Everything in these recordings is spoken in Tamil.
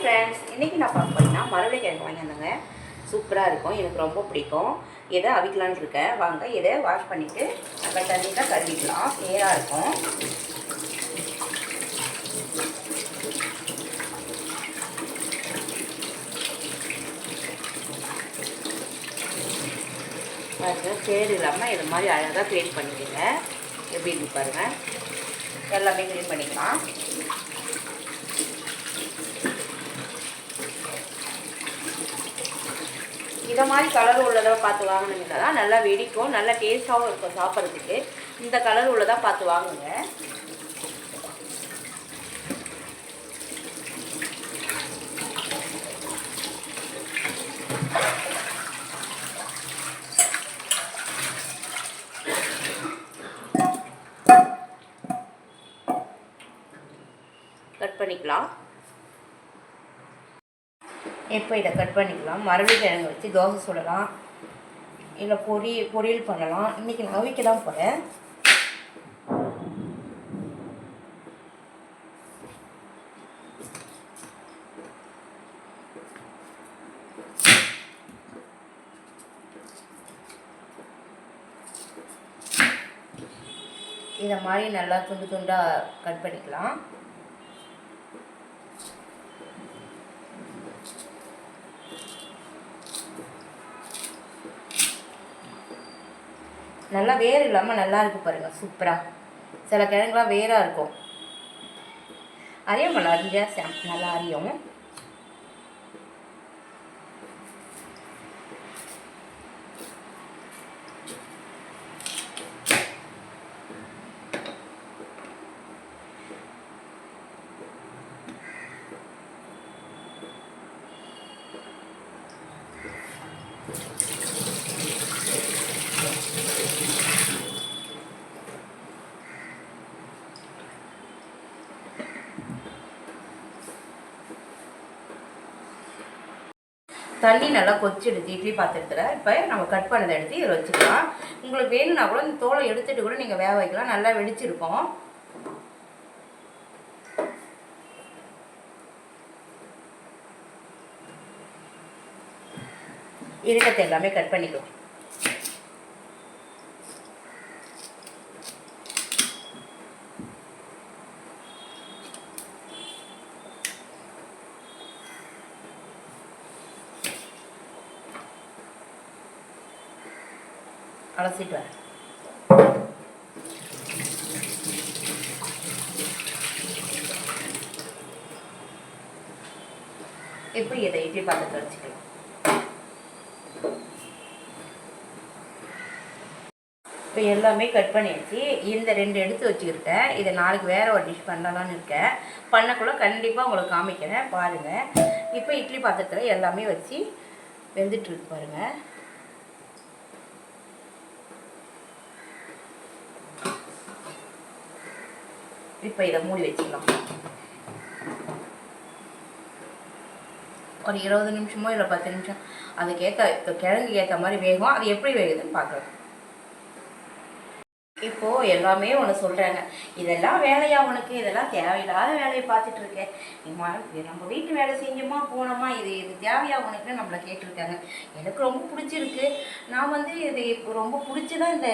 ஃப்ரெண்ட்ஸ் இன்றைக்கி நான் பார்க்க போறேன்னா மரவள்ளி கிழங்கு வாங்கியிருந்தேங்க சூப்பராக இருக்கும். எனக்கு ரொம்ப பிடிக்கும். எதை அவிக்கலான்னு இருக்கேன். வாங்க இதை வாஷ் பண்ணிவிட்டு நம்ம தண்ணியில் கழுவிக்கலாம் நேராக இருக்கும். பாருங்க சேடு இல்லாமல் இது மாதிரி அழகாக க்ளீன் பண்ணிக்கோங்க. எப்படி இருக்கு பாருங்கள் எல்லாமே க்ளீன் பண்ணிக்கலாம். இதை மாதிரி கலர் உள்ளதாக பார்த்து வாங்கினீங்கன்னா தான் நல்லா வெடிக்கும். நல்லா டேஸ்ட்டாகவும் இருக்கும் சாப்பிட்றதுக்கு. இந்த கலர் உள்ளதாக பார்த்து வாங்குங்க. கட் பண்ணிக்கலாம். இப்போ இதை கட் பண்ணிக்கலாம்? மரவள்ளி கிழங்கு வச்சு தோசை சுடலாம். இல்லை பொரி பொரியல் பண்ணலாம். இன்றைக்கி நான் அவிக்க தான் போகிறேன் இதை மாதிரி நல்லா துண்டு துண்டாக கட் பண்ணிக்கலாம். நல்லா வேர் இல்லாமல் நல்லா இருக்கு பாருங்கள் சூப்பராக சில கிழங்குலாம் வேராக இருக்கும். அறியும் நல்லா அறிஞ்சா சாம் நல்லா அறியும் தண்ணி நல்லா கொச்சிடுச்சு இட்லி பாத்திரத்தில். இப்போ நம்ம கட் பண்ணதை எடுத்து இதில் வச்சுக்கலாம். உங்களுக்கு வேணும்னா கூட இந்த தோலை எடுத்துகிட்டு கூட நீங்கள் வேக வைக்கலாம். நல்லா வெடிச்சிருக்கும். இருக்கத்தை எல்லாமே கட் பண்ணிக்கலாம் அலசிட்டு வரேன். இப்போ இதை இட்லி பாத்திரத்தை வச்சுக்கலாம். இப்போ எல்லாமே கட் பண்ணியாச்சு. இந்த ரெண்டு எடுத்து வச்சுக்கிட்டேன். இதை நாளைக்கு வேறு ஒரு டிஷ் பண்ணலான்னு இருக்கேன். பண்ணக்குள்ள கண்டிப்பாக உங்களுக்கு காமிக்கிறேன். பாருங்கள் இப்போ இட்லி பாத்திரத்தில் எல்லாமே வச்சு வெந்துட்டுருக்கு பாருங்கள் இப்போ இதை மூடி வச்சுக்கலாம். ஒரு இருபது நிமிஷமோ இல்லை பத்து நிமிஷம் அதுக்கேற்ற கிழங்குக்கு ஏற்ற மாதிரி வேகும். அது எப்படி வேகுதுன்னு பார்க்கலாம். இப்போ எல்லாமே ஒன்று சொல்கிறாங்க இதெல்லாம் வேலையா உனக்கு? இதெல்லாம் தேவையில்லாத வேலையை பார்த்துட்டு இருக்கேன் இம்மா இது நம்ம வீட்டு வேலை செஞ்சோமா போனோமா? இது இது தேவையா உனக்குன்னு நம்மளை கேட்டிருக்காங்க. எனக்கு ரொம்ப பிடிச்சிருக்கு. நான் வந்து இது இப்போ ரொம்ப பிடிச்சி தான் இந்த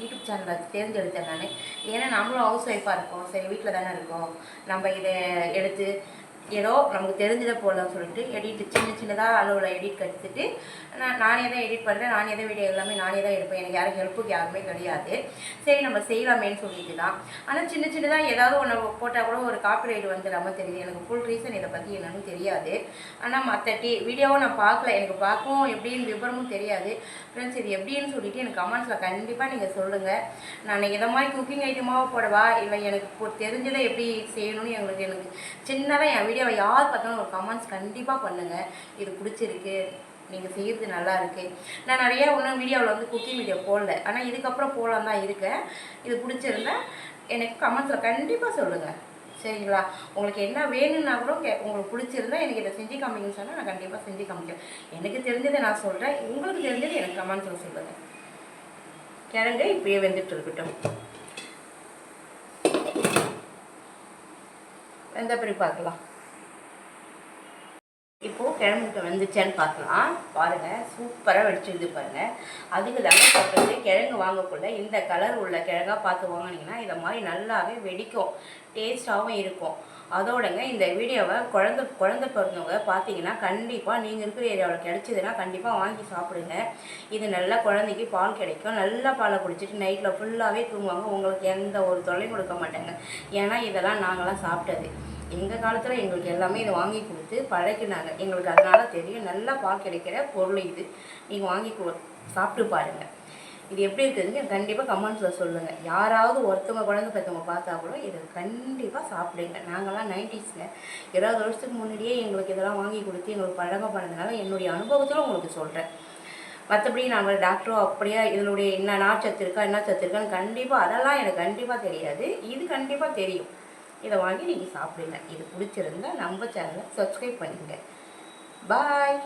யூடியூப் சேனலை தேர்ந்தெடுத்தேன் நான். ஏன்னா நம்மளும் ஹவுஸ் ஒய்ஃபாக இருக்கோம். சரி வீட்டில் தானே இருக்கோம். நம்ம இதை எடுத்து ஏதோ நமக்கு தெரிஞ்சதை போடலாம்னு சொல்லிட்டு எடிட் சின்ன சின்னதாக அளவில் எடிட் கற்றுட்டு நான் நானே தான் எடிட் பண்ணுறேன் நானே தான் வீடியோ எல்லாமே நானே தான் எடுப்பேன். எனக்கு யாரும் ஹெல்ப்புக்கு யாருமே கிடையாது. சரி நம்ம செய்யலாமேன்னு சொல்லிட்டு தான். ஆனால் சின்ன சின்னதாக ஏதாவது ஒன்று போட்டால் கூட ஒரு காப்பிரைட் வந்துடாமல் தெரியுது. எனக்கு ஃபுல் ரீசன் இதை பற்றி என்னன்னு தெரியாது. ஆனால் மற்ற டி வீடியோவும் நான் பார்க்கல. எனக்கு பார்க்கவும் எப்படின்னு விவரமும் தெரியாது. ஃப்ரெண்ட்ஸ் இது எப்படின்னு சொல்லிட்டு எனக்கு கமெண்ட்ஸில் கண்டிப்பாக நீங்கள் சொல்லுங்கள் நான் இதை மாதிரி குக்கிங் ஐட்டமாக போடவா? இல்லை எனக்கு தெரிஞ்சதை எப்படி செய்யணும்னு எங்களுக்கு எனக்கு சின்னதாக என் வீடியோவை யார் பார்த்தாலும் ஒரு கமெண்ட்ஸ் கண்டிப்பாக பண்ணுங்கள் இது பிடிச்சிருக்கு. நீங்கள் செய்கிறது நல்லா இருக்குது நான் நிறைய இன்னும் வீடியோவில் வந்து குக்கிங் வீடியோ போடல. ஆனால் இதுக்கப்புறம் போகலாம் தான் இருக்கேன். இது பிடிச்சிருந்தா எனக்கு கமெண்ட்ஸில் கண்டிப்பாக சொல்லுங்கள் சரிங்களா? உங்களுக்கு என்ன வேணும்னா கூட கே உங்களுக்கு பிடிச்சிருந்தா எனக்கு இதை செஞ்சு காமிங்கன்னு சொன்னால் நான் கண்டிப்பாக செஞ்சு காமிக்கிறேன். எனக்கு தெரிஞ்சதை நான் சொல்கிறேன் உங்களுக்கு தெரிஞ்சது எனக்கு கமெண்ட்ஸில் சொல்லுங்கள் கிழங்கு இப்படியே வெந்துட்டு இருக்கட்டும். வெந்த பிறகு பார்க்கலாம். இப்போது கிழங்குக்கு வந்துச்சான்னு பார்க்கலாம். பாருங்கள் சூப்பராக வெடிச்சிருந்து பாருங்கள் அதுக்கு தாங்க சொல்கிறது கிழங்கு வாங்கக்குள்ள இந்த கலர் உள்ள கிழங்கா பார்த்து வாங்கினீங்கன்னா இதை மாதிரி நல்லாவே வெடிக்கும். டேஸ்ட்டாகவும் இருக்கும். அதோடங்க இந்த வீடியோவை குழந்த குழந்தை பிறந்தவங்க பார்த்தீங்கன்னா கண்டிப்பாக நீங்கள் இருக்கிற ஏரியாவில் கிடச்சிதுன்னா கண்டிப்பாக வாங்கி சாப்பிடுங்க. இது நல்லா குழந்தைக்கு பால் கிடைக்கும். நல்லா பாலை குடிச்சிட்டு நைட்டில் ஃபுல்லாகவே தூங்குவாங்க. உங்களுக்கு எந்த ஒரு தொல்லையும் கொடுக்க மாட்டாங்க. ஏன்னா இதெல்லாம் நாங்களாம் சாப்பிட்டது. எங்கள் காலத்தில் எங்களுக்கு எல்லாமே இதை வாங்கி கொடுத்து பழக்கினாங்க எங்களுக்கு அதனால் தெரியும். நல்லா பால் கிடைக்கிற பொருள் இது. நீங்கள் வாங்கி கொ சாப்பிட்டு பாருங்கள் இது எப்படி இருக்குதுன்னு கண்டிப்பாக கமெண்ட்ஸில் சொல்லுங்கள் யாராவது ஒருத்தவங்க குழந்தை பெற்றவங்க பார்த்தா கூட இதை கண்டிப்பாக சாப்பிடுங்க. நாங்களாம் நைன்டிஸில் இருபது வருஷத்துக்கு முன்னாடியே எங்களுக்கு இதெல்லாம் வாங்கி கொடுத்து எங்களுக்கு பழக பண்ணதுனால என்னுடைய அனுபவத்தில் உங்களுக்கு சொல்கிறேன் மற்றபடி நாங்கள் டாக்டரோ அப்படியே இதனுடைய என்ன நார்ச்சத்து இருக்கா என்ன சத்து இருக்கான்னு கண்டிப்பாக அதெல்லாம் எனக்கு கண்டிப்பாக தெரியாது. இது கண்டிப்பாக தெரியும். இதை வாங்கி நீங்கள் சாப்பிடுங்க. இது பிடிச்சிருந்தா நம்ம சேனலை சப்ஸ்கிரைப் பண்ணிக்கங்க. பாய்